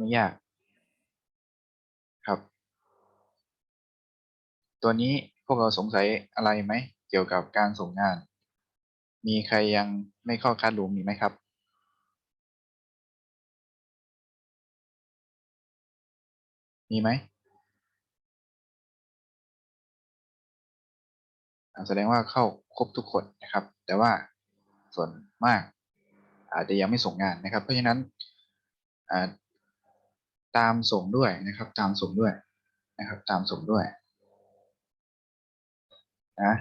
ไม่ยากครับ ตัวนี้พวกเราสงสัยอะไรไหม เกี่ยวกับการส่งงาน มีใครยังไม่เข้าคัดรูมมีไหมครับ มีไหมแสดงว่าเข้าครบทุกคนนะครับ แต่ว่าส่วนมาก อาจจะยังไม่ส่งงานนะครับ เพราะฉะนั้นอ่า ตามส่งด้วยนะครับ ตามส่งด้วยนะครับ ตามส่งด้วยนะ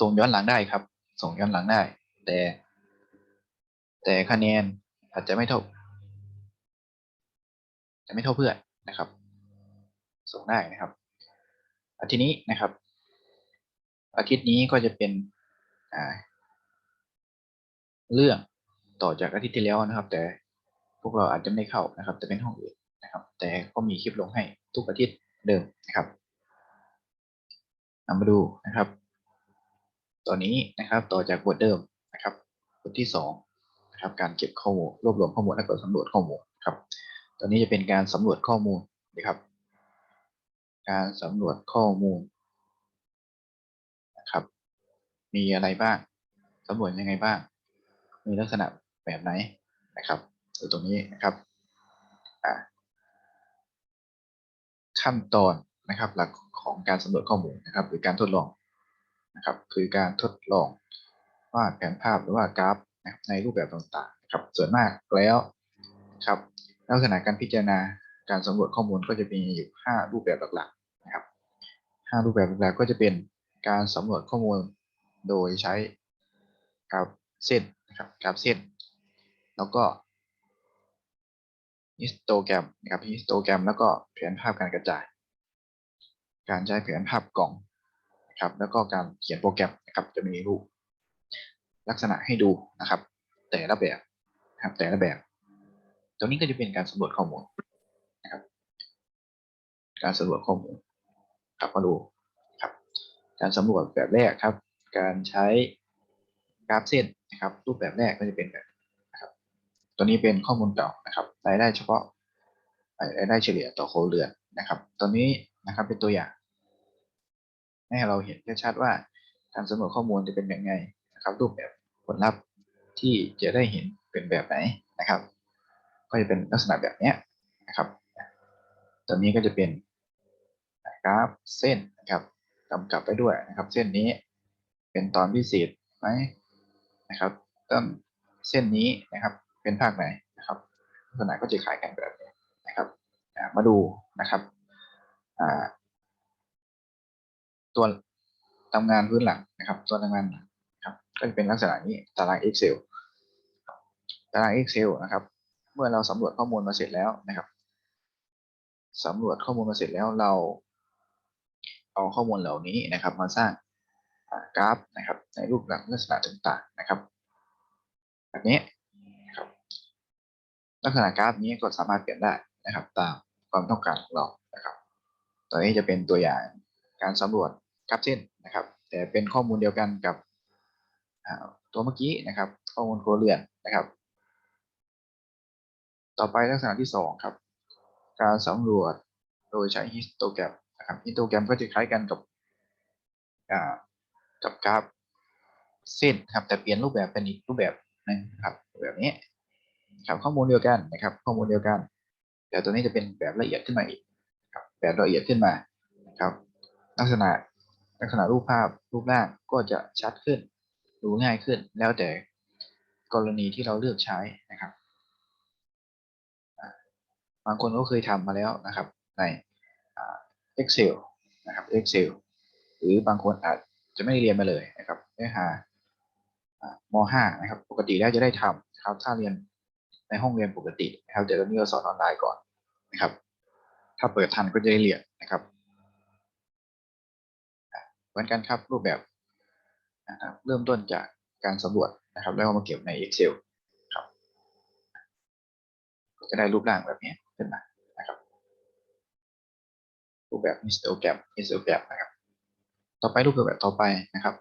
ส่งย้อนหลังได้ครับ ส่งย้อนหลังได้ แต่ แต่คะแนนอาจจะไม่เท่าจะไม่เท่าเพื่อนนะครับ ส่งได้นะครับอาทีนี้นะครับ อาทิตย์นี้ก็จะเป็นเรื่องต่อจากอาทิตย์ที่แล้วนะครับ แต่พวกเราอาจจะไม่เข้านะครับ จะเป็นห้องอื่น นะครับ แต่ก็มีคลิปลงให้ทุกอาทิตย์เดิมนะครับเอามาดูนะครับ ตอนนี้นะครับต่อจากบทเดิมนะครับบทที่สองนะครับการเก็บข้อมูลรวบรวมข้อมูลและก็สำรวจข้อมูลครับ ตอนนี้จะเป็นการสำรวจข้อมูลนะครับ การสำรวจข้อมูลนะครับ มีอะไรบ้างสำรวจยังไงบ้าง มีลักษณะแบบไหนนะครับดูตรงนี้นะครับ อ่า ขั้นตอนนะครับหลักของการสำรวจข้อมูลนะครับ หรือการทดลองนะครับ คือการทดลองวาดแผนภาพหรือว่ากราฟนะครับในรูปแบบต่างๆนะครับส่วนมากแล้วครับลักษณะการพิจารณาการสำรวจข้อมูลก็จะมีอยู่ 5 รูปแบบหลักๆนะครับ 5 รูปแบบหลักๆก็จะเป็นการสำรวจข้อมูลโดยใช้กราฟเส้นนะครับกราฟเส้น แล้วก็ ฮิสโตแกรมนะครับฮิสโตแกรมแล้วก็แผนภาพการกระจาย การใช้แผนภาพกล่องนะครับแล้วก็การเขียนโปรแกรมนะครับจะมีรูป ลักษณะให้ดูนะครับ แต่ละแบบนะครับแต่ละแบบ ตรงนี้ก็จะเป็นการสำรวจข้อมูลนะครับการสำรวจข้อมูลกลับมาดูครับการสำรวจแบบแรกครับ การใช้กราฟเส้นนะครับรูปแบบแรกก็จะเป็นแบบ ตัวนี้เป็นข้อมูลเก่านะครับรายได้เฉพาะรายได้เฉลี่ยต่อโคเรือนนะครับ ตัวนี้นะครับเป็นตัวอย่างให้เราเห็นชัดว่าการสำรวจข้อมูลจะเป็นยังไงนะครับ รูปแบบผลลัพธ์ที่จะได้เห็นเป็นแบบไหนนะครับ ก็จะเป็นลักษณะแบบนี้นะครับ ตัวนี้ก็จะเป็นกราฟเส้นนะครับกำกับไปด้วยนะครับ เส้นนี้เป็นตอนพิเศษไหมนะครับต้นเส้นนี้นะครับ เป็นภาคไหนนะครับลักษณะก็จะคล้ายกันแบบนี้นะครับมาดูนะครับตัวทำงานพื้นหลังนะครับ ตัวทำงานครับก็จะเป็นลักษณะนี้ตาราง Excel ตาราง Excel นะครับ เมื่อเราสำรวจข้อมูลมาเสร็จแล้วนะครับสำรวจข้อมูลมาเสร็จแล้วเราเอาข้อมูลเหล่านี้นะครับ มาสร้างกราฟนะครับ ในรูปลักษณะต่างๆนะครับแบบนี้ ลักษณะกราฟนี้ก็สามารถเปลี่ยนได้นะครับ ตามความต้องการของเรานะครับตัวนี้จะเป็นตัวอย่างการสำรวจกราฟเส้นนะครับ แต่เป็นข้อมูลเดียวกันกับตัวเมื่อกี้นะครับ ข้อมูลโคเรือนนะครับ ต่อไปลักษณะที่สองครับ การสำรวจโดยใช้ฮิสโตแกรมนะครับฮิสโตแกรมก็จะคล้ายกันกับกับกราฟเส้นครับแต่เปลี่ยนรูปแบบเป็นอีกรูปแบบนึงครับแบบนี้ ครับข้อมูลเดียวกันนะครับ ข้อมูลเดียวกัน แต่ตัวนี้จะเป็นแบบละเอียดขึ้นมาอีกครับแบบละเอียดขึ้นมานะครับ ลักษณะลักษณะรูปภาพรูปร่างก็จะชัดขึ้นดูง่ายขึ้น แล้วแต่กรณีที่เราเลือกใช้นะครับบางคนก็เคยทำมาแล้วนะครับ ใน Excel นะครับ Excel หรือบางคนอาจจะไม่ได้เรียนมาเลยนะครับเนื้อหาม 5 นะครับ ปกติแล้วจะได้ทำครับถ้าเรียน ในห้องเรียนปกตินะครับแต่ตอนนี้เราสอนออนไลน์ก่อนนะครับ ถ้าเปิดทันก็จะได้เรียนนะครับเหมือนกันครับรูปแบบนะครับเริ่มต้นจากการสำรวจนะครับ แล้วมาเก็บใน Excel ครับ ก็จะได้รูปร่างแบบนี้ขึ้นมานะครับ รูปแบบ histogram histogram นะครับ ต่อไปรูปแบบต่อไปนะครับ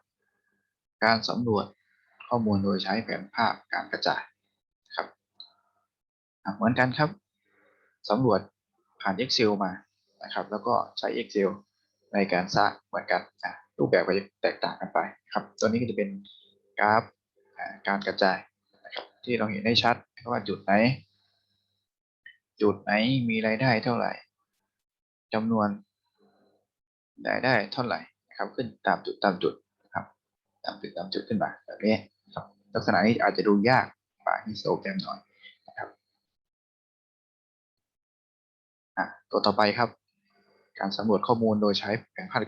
การสำรวจข้อมูลโดยใช้แผนภาพการกระจาย เหมือนกันครับสำรวจผ่าน Excel มานะครับ แล้วก็ใช้ Excel ในการสร้างเหมือนกันรูปแบบก็จะแตกต่างกันไปครับ ตัวนี้ก็จะเป็นกราฟการกระจายนะครับที่เราเห็นได้ชัดว่าจุดไหน จุดไหนมีรายได้เท่าไหร่จำนวนรายได้เท่าไหร่นะครับ ขึ้นตามจุดตามจุดนะครับตามจุดตามจุดขึ้นมาแบบนี้ครับลักษณะนี้อาจจะดูยากกว่าฮิสโตแกรมหน่อย อะตัวต่อไปครับ การสำรวจข้อมูลโดยใช้แผนภาพ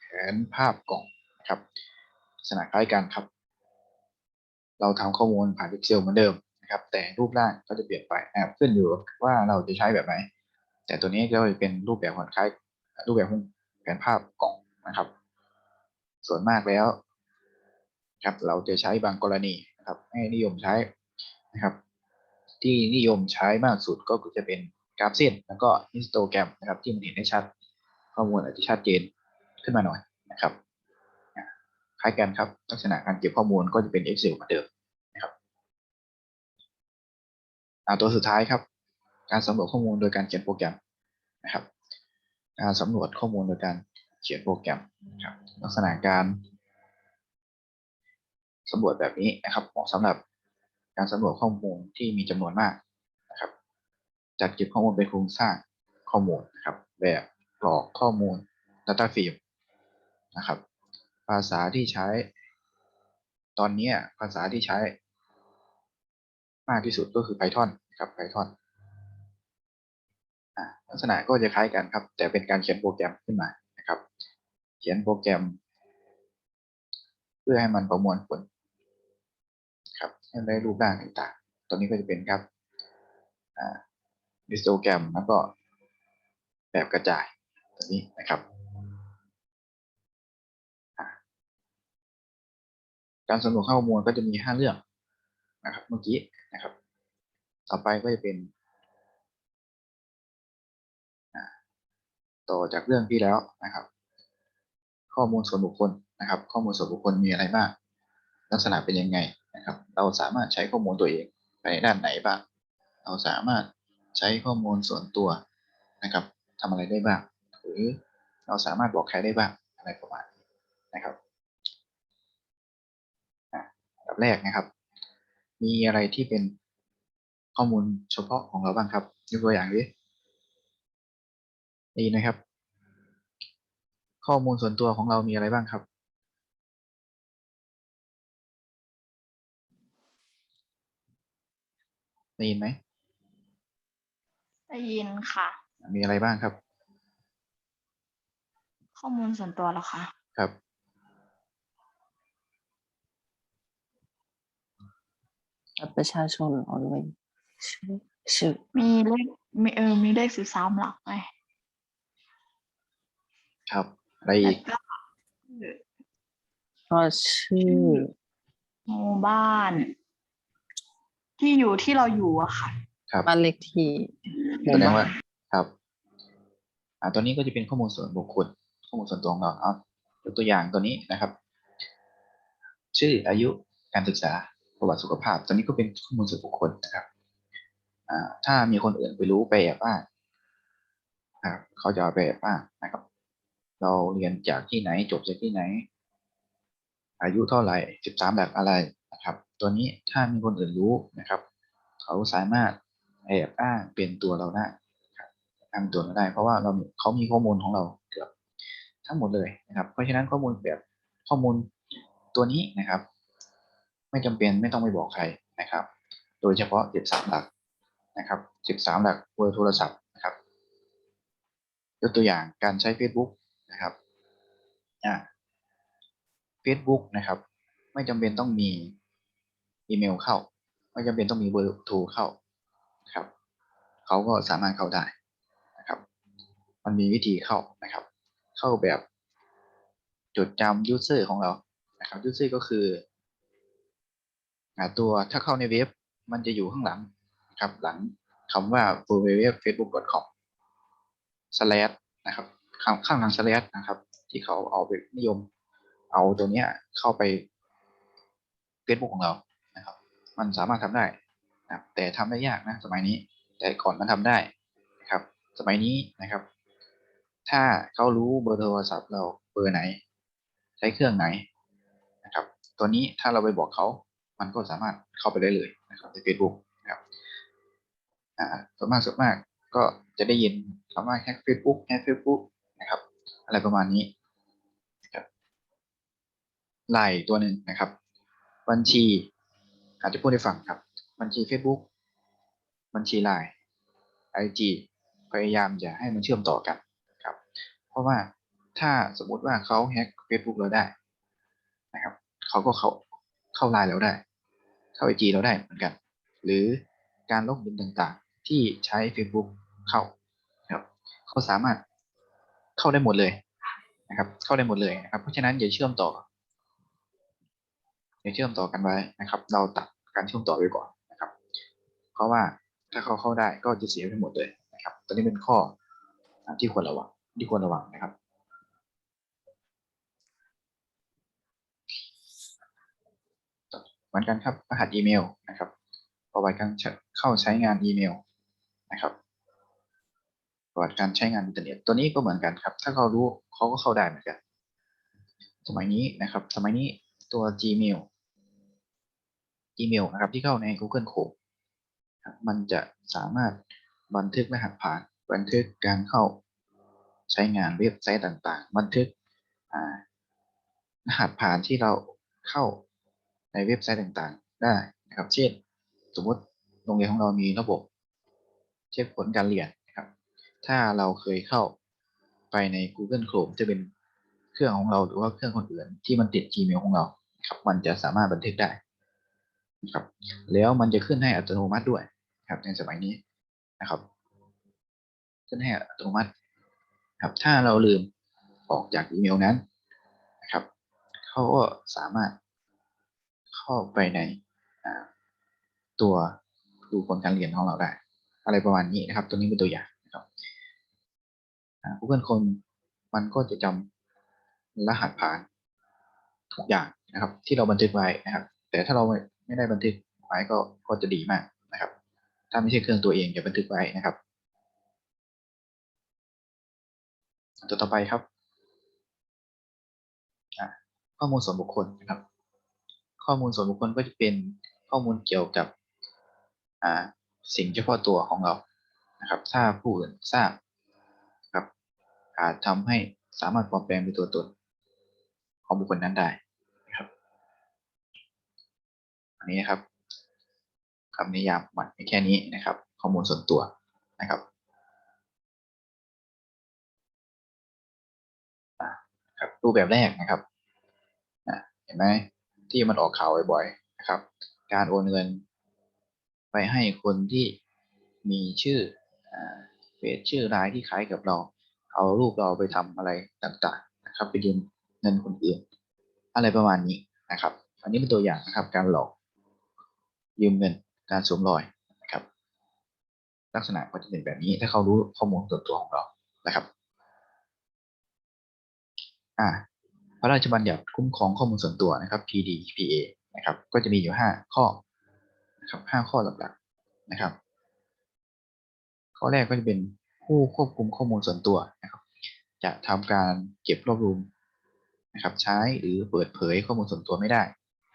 แผนภาพกล่องนะครับลักษณะคล้ายกันครับ เราทำข้อมูลผ่าน Excel เหมือนเดิมนะครับ แต่รูปร่างก็จะเปลี่ยนไปนะครับขึ้นอยู่ว่าเราจะใช้แบบไหน แต่ตัวนี้ก็จะเป็นรูปแบบคล้ายรูปแบบของแผนภาพกล่องนะครับ ส่วนมากแล้วครับเราจะใช้บางกรณีนะครับให้นิยมใช้นะครับ ที่นิยมใช้มากสุดก็จะเป็น กราฟเส้นแล้วก็ฮิสโตแกรมนะครับ ที่มันเห็นได้ชัดข้อมูลอาจจะชัดเจนขึ้นมาหน่อยนะครับคล้ายกันครับ ลักษณะการเก็บข้อมูลก็จะเป็น Excel เหมือนเดิมนะครับตัวสุดท้ายครับ การสำรวจข้อมูลโดยการเขียนโปรแกรมนะครับการสำรวจข้อมูลโดยการเขียนโปรแกรมนะครับ ลักษณะการสำรวจแบบนี้นะครับเหมาะสำหรับการสำรวจข้อมูลที่มีจำนวนมาก จัดเก็บข้อมูลเป็นโครงสร้างข้อมูลนะครับ แบบกรอกข้อมูล Data Frame นะครับ ภาษาที่ใช้ ตอนนี้ภาษาที่ใช้ มากที่สุดก็คือ Python นะครับ Python อะลักษณะก็จะคล้ายกันครับ แต่เป็นการเขียนโปรแกรมขึ้นมานะครับ เขียนโปรแกรม เพื่อให้มันประมวลผลครับให้ได้รูปร่างต่างๆตัวนี้ก็จะเป็นครับ ดิสโตแกรมแล้วก็แบบกระจายตัวนี้นะครับ การสำรวจข้อมูลก็จะมีห้าเรื่องนะครับเมื่อกี้นะครับ ต่อไปก็จะเป็นต่อจากเรื่องที่แล้วนะครับ ข้อมูลส่วนบุคคลนะครับ ข้อมูลส่วนบุคคลมีอะไรบ้างลักษณะเป็นยังไงนะครับ เราสามารถใช้ข้อมูลตัวเองไปด้านไหนบ้างเราสามารถ ใช้ข้อมูลส่วนตัวนะครับทำอะไรได้บ้าง หรือเราสามารถบอกใครได้บ้างอะไรประมาณนี้นะครับอันดับแรกนะครับ มีอะไรที่เป็นข้อมูลเฉพาะของเราบ้างครับยกตัวอย่างดิดีนะครับ ข้อมูลส่วนตัวของเรามีอะไรบ้างครับได้ยินไหม ได้ยินค่ะ มีอะไรบ้างครับ ข้อมูลส่วนตัวเหรอคะครับ บัตรประชาชนเหรอหรือว่าชื่อชื่อมีเลขมีเออมีเลขสิบสามหลักไหมครับอะไรแล้อีวกก็ก็ชื่อ หมู่บ้าน ที่อยู่ที่เราอยู่อะค่ะ ครับบ้านเลขที่หแสมู่ดงบ้าว่านครับ อ่าตัวนี้ก็จะเป็นข้อมูลส่วนบุคคล ข้อมูลส่วนตัวของเราเอายกตัวอย่างตัวนี้นะครับ ชื่ออายุการศึกษาประวัติสุขภาพ ตัวนี้ก็เป็นข้อมูลส่วนบุคคลนะครับอ่าถ้ามีคนอื่นไปรู้ไปแอบอ้างนะครับเขาจะเอาไปแอบอ้างนะครับ เราเรียนจากที่ไหนจบจากที่ไหน อายุเท่าไหร่สิบสามหลักอะไรนะครับ ตัวนี้ถ้ามีคนอื่นรู้นะครับ เขาสามารถ แอบอ้างเป็นตัวเราได้ครับอ้างตัวเราได้ เพราะว่าเราเขามีข้อมูลของเราเกือบทั้งหมดเลยนะครับ เพราะฉะนั้นข้อมูลแบบข้อมูลตัวนี้นะครับ ไม่จำเป็นไม่ต้องไปบอกใครนะครับ โดยเฉพาะสิบสามหลักนะครับสิบสามหลักเบอร์โทรศัพท์นะครับยกตัวอย่างการใช้ Facebook นะครับอ่า Facebook นะครับ ไม่จำเป็นต้องมีอีเมลเข้า ไม่จำเป็นต้องมีเบอร์โทรเข้า ครับเขาก็สามารถเข้าได้นะครับ มันมีวิธีเข้านะครับ เข้าแบบจดจำ user ของเรานะครับ user ก็คือตัวถ้าเข้าในเว็บมันจะอยู่ข้างหลังนะครับ หลังคำว่า www.facebook.com slash นะครับข้างข้างหลัง slash นะครับ ที่เขาเอาไปนิยม เอาตัวเนี้ยเข้าไป Facebook ของเรานะครับ มันสามารถทำได้ นะครับแต่ทำได้ยากนะสมัยนี้ แต่ก่อนมันทำได้ครับ สมัยนี้นะครับ ถ้าเขารู้เบอร์โทรศัพท์เราเบอร์ไหน ใช้เครื่องไหนนะครับ ตัวนี้ถ้าเราไปบอกเขา มันก็สามารถเข้าไปได้เลยนะครับใน Facebook นะครับอ่าส่วนมากส่วนมากก็จะได้ยินคำว่าแฮก Facebook แฮก Facebook นะครับ อะไรประมาณนี้ครับไลน์ตัวหนึ่งนะครับ บัญชีอาจจะพูดให้ฟังครับ บัญชี Facebook บัญชีไลน์ IG พยายามอย่าให้มันเชื่อมต่อกันครับ เพราะว่าถ้าสมมุติว่าเขาแฮ็ก Facebook เราได้นะครับเขาก็เข้าเข้าไลน์เราได้ เข้า IG เราได้เหมือนกัน หรือการลงบินต่างๆ ที่ใช้ Facebook เข้าครับเขาสามารถเข้าได้หมดเลยนะครับ เข้าได้หมดเลยนะครับ เพราะฉะนั้นอย่าเชื่อมต่ออย่าเชื่อมต่อกันไว้นะครับ เราตัดการเชื่อมต่อไว้ก่อน รับเพราะว่าถ้าเขาเข้าได้ก็จะเสียไปหมดเลยนะครับตัวนี้เป็นข้อที่ควรระวังที่ควรระวังนะครับ เหมือนกันครับรหัสอีเมลนะครับประวัติการเข้าใช้งานอีเมลนะครับประวัติการใช้งานอินเทอร์เน็ตตัวนี้ก็เหมือนกันครับ ถ้าเขารู้เขาก็เข้าได้เหมือนกัน สมัยนี้นะครับ สมัยนี้ตัว Gmail อีเมลนะครับที่เข้าใน Google Chrome มันจะสามารถบันทึกรหัสผ่าน บันทึกการเข้าใช้งานเว็บไซต์ต่างๆ บันทึกรหัสผ่านที่เราเข้าในเว็บไซต์ต่างๆ ได้นะครับ เช่น สมมติโรงเรียนของเรามีระบบ เช็คผลการเรียนนะครับ ถ้าเราเคยเข้าไปใน Google Chrome จะเป็นเครื่องของเราหรือว่าเครื่องคนอื่นที่มันติด Gmail ของเราครับ มันจะสามารถบันทึกได้นะครับ แล้วมันจะขึ้นให้อัตโนมัติด้วย ครับในสมัยนี้นะครับขึ้นให้อัตโนมัติครับถ้าเราลืมออกจากอีเมลนั้นนะครับเขาก็สามารถเข้าไปในตัวดูผลการเรียนของเราได้ อะไรประมาณนี้นะครับ ตัวนี้เป็นตัวอย่างนะครับ Google คนมันก็จะจำรหัสผ่านทุกอย่างนะครับ ที่เราบันทึกไว้นะครับ แต่ถ้าเราไม่ได้บันทึกไว้ก็ก็จะดีมาก ถ้าไม่ใช่เครื่องตัวเองอย่าบันทึกไว้นะครับ ตัวต่อไปครับ ข้อมูลส่วนบุคคลนะครับ ข้อมูลส่วนบุคคลก็จะเป็นข้อมูลเกี่ยวกับสิ่งเฉพาะตัวของเรานะครับ ถ้าผู้อื่นทราบครับอาจทำให้สามารถปลอมแปลงเป็นตัวตนของบุคคลนั้นได้นะครับ อันนี้นะครับ คำนิยามมันแค่นี้นะครับ ข้อมูลส่วนตัวนะครับครับรูปแบบแรกนะครับเห็นไหมที่มันออกข่าวบ่อยๆนะครับ การโอนเงิน ไปให้คนที่มีชื่อเฟซชื่อรายที่คล้ายกับเรา เอารูปเราไปทำอะไรต่างๆนะครับ ไปยืมเงินคนอื่น อะไรประมาณนี้นะครับ อันนี้เป็นตัวอย่างนะครับ การหลอกยืมเงิน การสวมรอยนะครับลักษณะก็จะเป็นแบบนี้ถ้าเขารู้ข้อมูลส่วนตัวของเรานะครับอ่าพระราชบัญญัติคุ้มครองข้อมูลส่วนตัวนะครับ PDPA นะครับ ก็จะมีอยู่ 5 ข้อนะครับ5ข้อหลักๆนะครับ ข้อแรกก็จะเป็นผู้ควบคุมข้อมูลส่วนตัวนะครับ จะทำการเก็บรวบรวมนะครับ ใช้หรือเปิดเผยข้อมูลส่วนตัวไม่ได้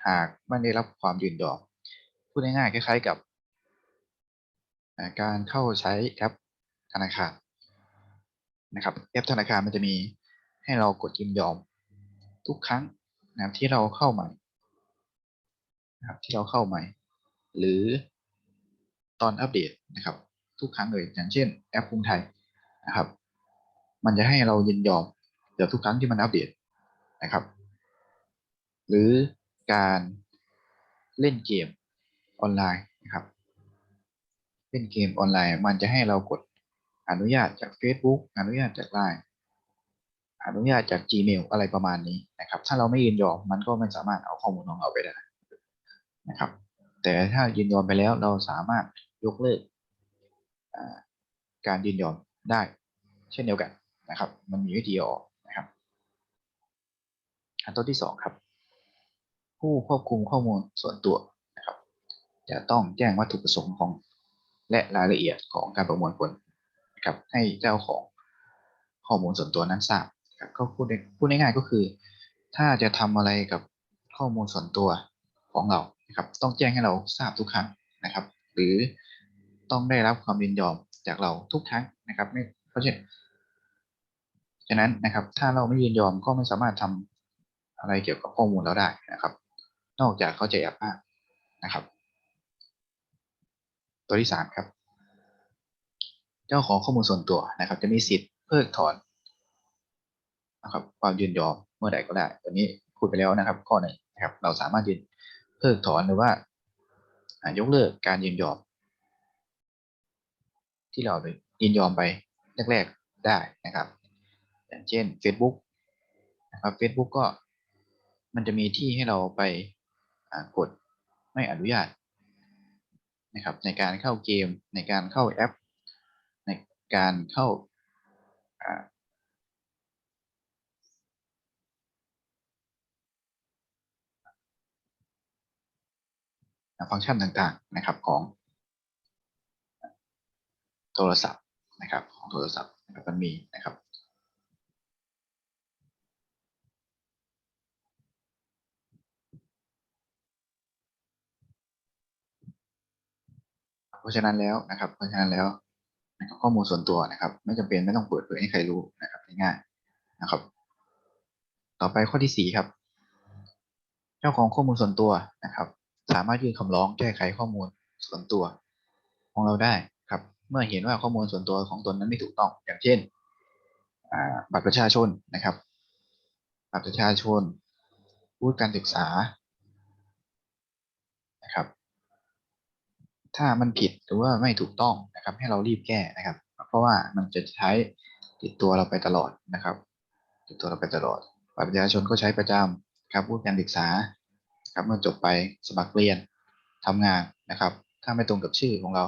หากไม่ได้รับความยินยอม พูดง่ายๆคล้ายๆกับ การเข้าใช้แอปธนาคารนะครับ แอปธนาคารมันจะมีให้เรากดยินยอมทุกครั้งนะครับที่เราเข้าใหม่นะครับที่เราเข้าใหม่ หรือตอนอัปเดตนะครับ ทุกครั้งเลยอย่างเช่น แอปกรุงไทยนะครับ มันจะให้เรายินยอมเดี๋ยวทุกครั้งที่มันอัปเดตนะครับ หรือการเล่นเกม ออนไลน์นะครับเล่นเกมออนไลน์ มันจะให้เรากดอนุญาตจาก Facebook อนุญาตจาก Line อนุญาตจาก Gmail อะไรประมาณนี้นะครับ ถ้าเราไม่ยินยอมมันก็ไม่สามารถเอาข้อมูลของเราไปได้นะครับ แต่ถ้ายินยอมไปแล้วเราสามารถยกเลิกการยินยอมได้ เช่นเดียวกันนะครับ มันมีวิธีออกนะครับ อันตัวที่สองครับ ผู้ควบคุมข้อมูลส่วนตัว จะต้องแจ้งวัตถุประสงค์ของ และรายละเอียดของการประมวลผลครับให้เจ้าของข้อมูลส่วนตัวนั้นทราบครับก็พูดพูดง่ายๆก็คือ ถ้าจะทำอะไรกับข้อมูลส่วนตัวของเราครับต้องแจ้งให้เราทราบทุกครั้งนะครับ หรือต้องได้รับความยินยอมจากเราทุกครั้งนะครับไม่เพราะฉะนั้นฉะนั้นนะครับ ถ้าเราไม่ยินยอมก็ไม่สามารถทำอะไรเกี่ยวกับข้อมูลเราได้นะครับ นอกจากเขาจะแอบอ้างนะครับ ตัวที่สามครับ เจ้าของข้อมูลส่วนตัวนะครับ จะมีสิทธิ์เพิกถอนนะครับ ความยินยอมเมื่อใดก็ได้ ตัวนี้พูดไปแล้วนะครับ ข้อหนึ่งนะครับ เราสามารถยินเพิกถอนหรือว่ายกเลิกการยินยอม ที่เรายินยอมไปแรกๆได้นะครับ อย่างเช่น Facebook นะครับ Facebook ก็มันจะมีที่ให้เราไปกดไม่อนุญาต นะครับในการเข้าเกม ในการเข้าแอป ในการเข้าฟังก์ชันต่างๆนะครับของโทรศัพท์นะครับของโทรศัพท์มันมีนะครับ ราะฉะนั้นแล้วนะครับ เพราะฉะนั้นแล้วนะครับข้อมูลส่วนตัวนะครับ ไม่จำเป็นไม่ต้องเปิดเผยให้ใครรู้นะครับง่ายๆนะครับ ต่อไปข้อที่สี่ครับ เจ้าของข้อมูลส่วนตัวนะครับ สามารถยื่นคำร้องแก้ไขข้อมูลส่วนตัว ของเราได้ครับ เมื่อเห็นว่าข้อมูลส่วนตัวของตนนั้นไม่ถูกต้อง อย่างเช่นบัตรประชาชนนะครับ บัตรประชาชนวุฒิการศึกษานะครับ ถ้ามันผิดหรือว่าไม่ถูกต้องนะครับ ให้เรารีบแก้นะครับ เพราะว่ามันจะใช้ติดตัวเราไปตลอดนะครับ ติดตัวเราไปตลอดบัตรประชาชนก็ใช้ประจำครับวุฒิการศึกษาครับเมื่อจบไปสมัครเรียนทำงานนะครับ ถ้าไม่ตรงกับชื่อของเรา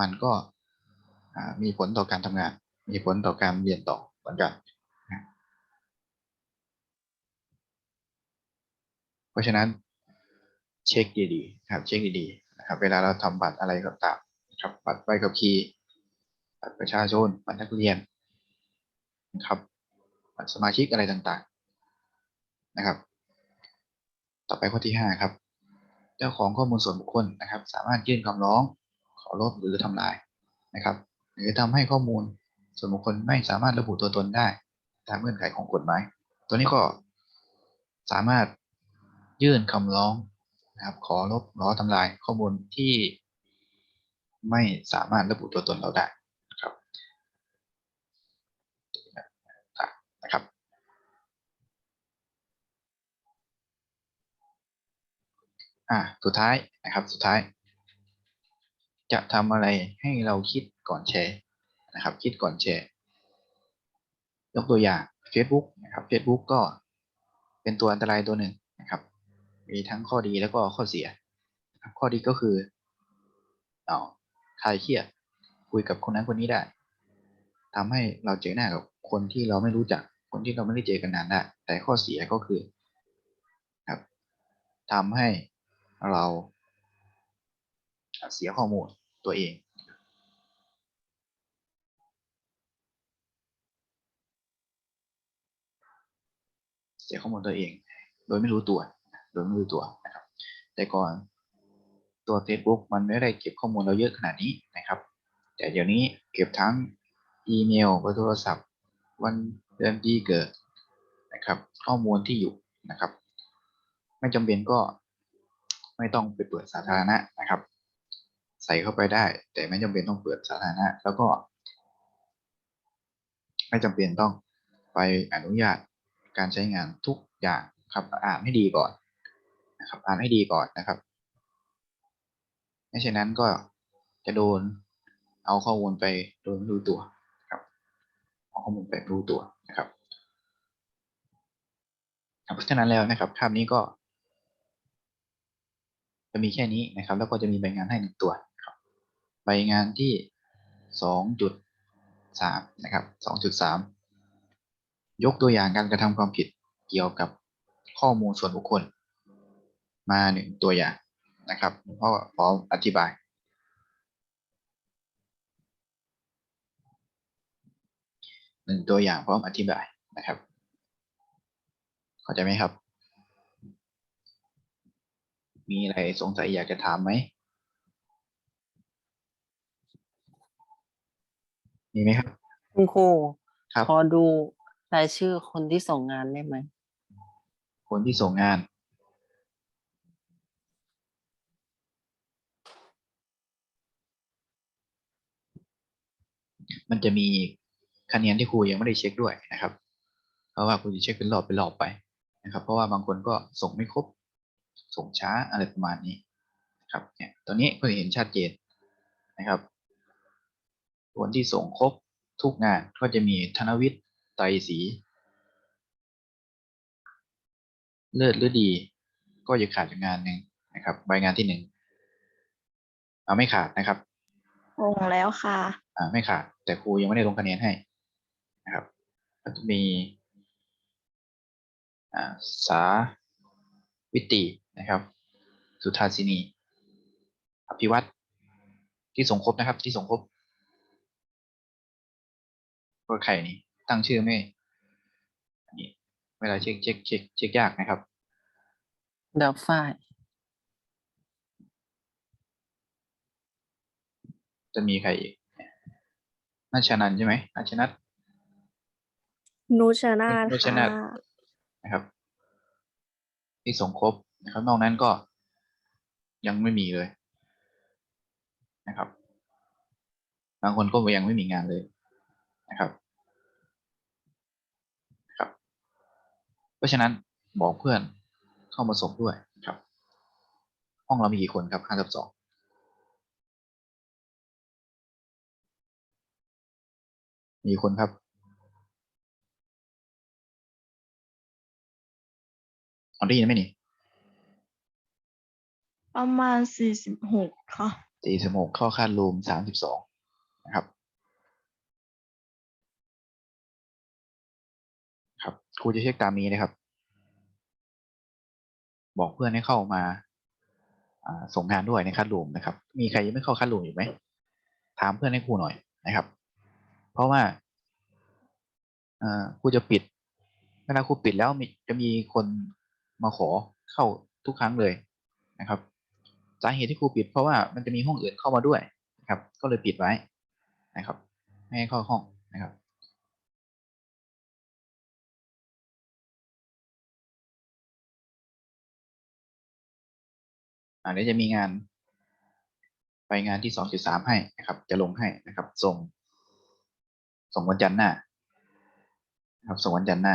มันก็มีผลต่อการทำงาน มีผลต่อการเรียนต่อเหมือนกันเพราะฉะนั้นเช็คดีๆครับเช็คดีๆ นะครับเวลาเราทำบัตรอะไรก็ตามนะครับบัตรใบขับขี่บัตรประชาชนบัตรนักเรียนนะครับบัตรสมาชิกอะไรต่างๆนะครับ ต่อไปข้อที่ห้าครับ เจ้าของข้อมูลส่วนบุคคลนะครับ สามารถยื่นคำร้องขอลบหรือทำลายนะครับ หรือทำให้ข้อมูลส่วนบุคคลไม่สามารถระบุตัวตนได้ ตามเงื่อนไขของกฎหมาย ตัวนี้ก็สามารถยื่นคำร้อง นะครับ ขอลบหรือทำลายข้อมูลที่ไม่สามารถระบุตัวตนเราได้นะครับนะครับ อ่าสุดท้ายนะครับสุดท้าย จะทำอะไรให้เราคิดก่อนแชร์นะครับ คิดก่อนแชร์ ยกตัวอย่าง Facebook นะครับ Facebook ก็เป็นตัวอันตรายตัวหนึ่งนะครับ มีทั้งข้อดีแล้วก็ข้อเสีย ข้อดีก็คือเอาคลายเครียดคุยกับคนนั้นคนนี้ได้ทำให้เราเจอหน้ากับคนที่เราไม่รู้จัก คนที่เราไม่ได้เจอกันนานได้แต่ข้อเสียก็คือครับทำให้เราเสียข้อมูลตัวเองเสียข้อมูลตัวเอง โดยไม่รู้ตัว โดยไม่รู้ตัวนะครับ แต่ก่อนตัว Facebook มันไม่ได้เก็บข้อมูลเราเยอะขนาดนี้นะครับ แต่เดี๋ยวนี้เก็บทั้งอีเมลเบอร์โทรศัพท์ วันเดือนปีเกิดนะครับ ข้อมูลที่อยู่นะครับ ไม่จำเป็นก็ไม่ต้องไปเปิดสาธารณะนะครับ ใส่เข้าไปได้ แต่ไม่จำเป็นต้องเปิดสาธารณะ แล้วก็ ไม่จำเป็นต้องไปอนุญาตการใช้งานทุกอย่างครับอ่านให้ดีก่อน นะครับ อ่านให้ดีก่อนนะครับไม่เช่นนั้นก็จะโดนเอาข้อมูลไปโดยไม่รู้ตัวครับเอาข้อมูลไปรู้ตัวนะครับเพราะฉะนั้นแล้วนะครับคาบนี้ก็ จะมีแค่นี้นะครับ แล้วก็จะมีใบงานให้หนึ่งตัวครับใบงานที่สองจุดสามนะครับสองจุดสามยกตัวอย่างการกระทำความผิดเกี่ยวกับข้อมูลส่วนบุคคล มาหนึ่งตัวอย่างนะครับเพราะขออธิบาย หนึ่งตัวอย่างพร้อมอธิบายนะครับ เข้าใจไหมครับ มีอะไรสงสัยอยากจะถามไหมมีไหมครับ คุณครูครับพอดูรายชื่อคนที่ส่งงานได้ไหม คนที่ส่งงาน มันจะมีคะแนนที่ครูยังไม่ได้เช็คด้วยนะครับ เพราะว่าครูจะเช็คเป็นรอบเป็นรอบไปนะครับ เพราะว่าบางคนก็ส่งไม่ครบ ส่งช้าอะไรประมาณนี้นะครับเนี่ยตอนนี้ก็เห็นชัดเจนนะครับคนที่ส่งครบทุกงานก็จะมีธนวิทย์ไตรศรีเลิศหรือดีก็จะขาดจากงานหนึ่งนะครับใบงานที่หนึ่งเอาไม่ขาดนะครับลงแล้วค่ะ อ่าไม่ขาด แต่ครูยังไม่ได้ลงคะแนนให้นะครับก็จะมีอ่าสาวิตรีนะครับ สุทาสินีอภิวัตรที่ส่งครบนะครับที่ส่งครบก็ใครนี่ตั้งชื่อไม่อันนี้เวลาเช็คเช็คเช็คเช็คยากนะครับเดลฝ้ายจะมีใครอีก นัชนันใช่ไหมนัชนัทนุชนาธนุชนาธค่ะนะครับ ที่ส่งครบนะครับ นอกนั้นก็ยังไม่มีเลยนะครับ บางคนก็ยังไม่มีงานเลยนะครับครับ เพราะฉะนั้นบอกเพื่อนเข้ามาส่งด้วยครับ ห้องเรามีกี่คนครับห้าสิบสอง มีกี่คนครับอ๋อได้ยินไหมนี่ ประมาณสี่สิบหกค่ะสี่สิบหกเข้าคาดรูมสามสิบสองนะครับ ครับครูจะเช็คตามนี้นะครับ บอกเพื่อนให้เข้ามาอ่าส่งงานด้วยในคัดรูมนะครับ มีใครยังไม่เข้าคัดรูมอยู่ไหม ถามเพื่อนให้ครูหน่อยนะครับ เพราะว่าครูจะปิดเวลาครูปิดแล้วจะมีคนมาขอเข้าทุกครั้งเลยนะครับ สาเหตุที่ครูปิด เพราะว่ามันจะมีห้องอื่นเข้ามาด้วยนะครับ ก็เลยปิดไว้นะครับไม่ให้เข้าห้องนะครับอ่าเดี๋ยวจะมีงานไปงานที่สองจุดสามให้นะครับ จะลงให้นะครับส่ง ส่งวันจันทร์หน้านะครับส่งวันจันทร์หน้า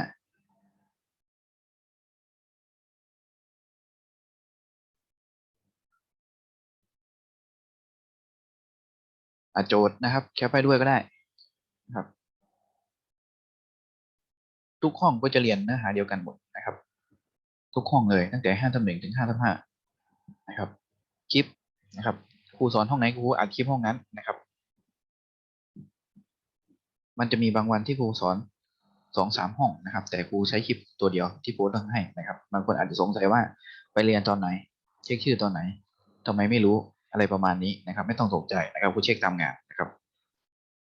อะโจทย์นะครับ แคปไปด้วยก็ได้นะครับ ทุกห้องก็จะเรียนเนื้อหาเดียวกันหมดนะครับ ทุกห้องเลยตั้งแต่ห้าทับหนึ่งถึงห้าทับห้านะครับคลิปนะครับครูสอนห้องไหนครูอัดคลิปห้องนั้นนะครับ มันจะมีบางวันที่ครูสอนสองสามห้องนะครับ แต่ครูใช้คลิปตัวเดียวที่โพสต์ลงให้นะครับ บางคนอาจจะสงสัยว่าไปเรียนตอนไหน เช็คชื่อตอนไหนทำไมไม่รู้อะไรประมาณนี้นะครับ ไม่ต้องตกใจนะครับครูเช็คตามงานนะครับ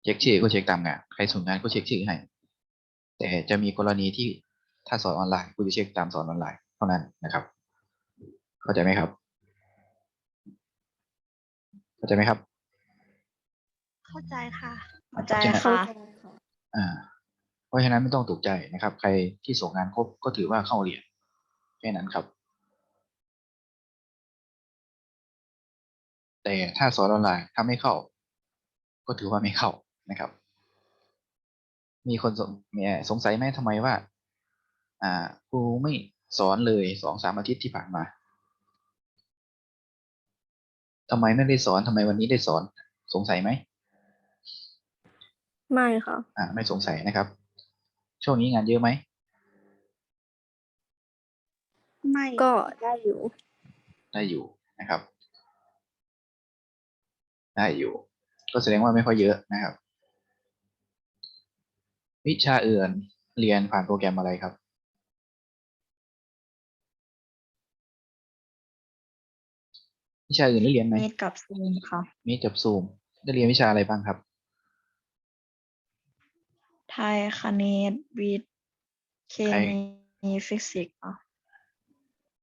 เช็คชื่อก็เช็คตามงานใครส่งงานก็เช็คชื่อให้ แต่จะมีกรณีที่ถ้าสอนออนไลน์ครูจะเช็คตามสอนออนไลน์เท่านั้นนะครับ เข้าใจไหมครับ เข้าใจไหมครับ เข้าใจค่ะ เข้าใจเพราะฉะนั้นค่ะอ่า เพราะฉะนั้นไม่ต้องตกใจนะครับ ใครที่ส่งงานครบก็ถือว่าเข้าเรียนแค่นั้นครับ แต่ถ้าสอนออนไลน์ถ้าไม่เข้า ก็ถือว่าไม่เข้านะครับ มีคนสงสงสัยไหมทำไมว่า อ่าครูไม่สอนเลยสองสามอาทิตย์ที่ผ่านมาทำไมไม่ได้สอนทำไมวันนี้ได้สอนสงสัยไหม ไม่ค่ะ อ่าไม่สงสัยนะครับ ช่วงนี้งานเยอะไหมไม่ก็ได้อยู่ ได้อยู่นะครับ ได้อยู่ ก็แสดงว่าไม่ค่อยเยอะนะครับ วิชาอื่นเรียนผ่านโปรแกรมอะไรครับ วิชาอื่นได้เรียนไหมเมดกับซูมค่ะ มีจับซูมได้เรียนวิชาอะไรบ้างครับท ไทยคณิตวิทย์เคมีฟิสิกส์อะ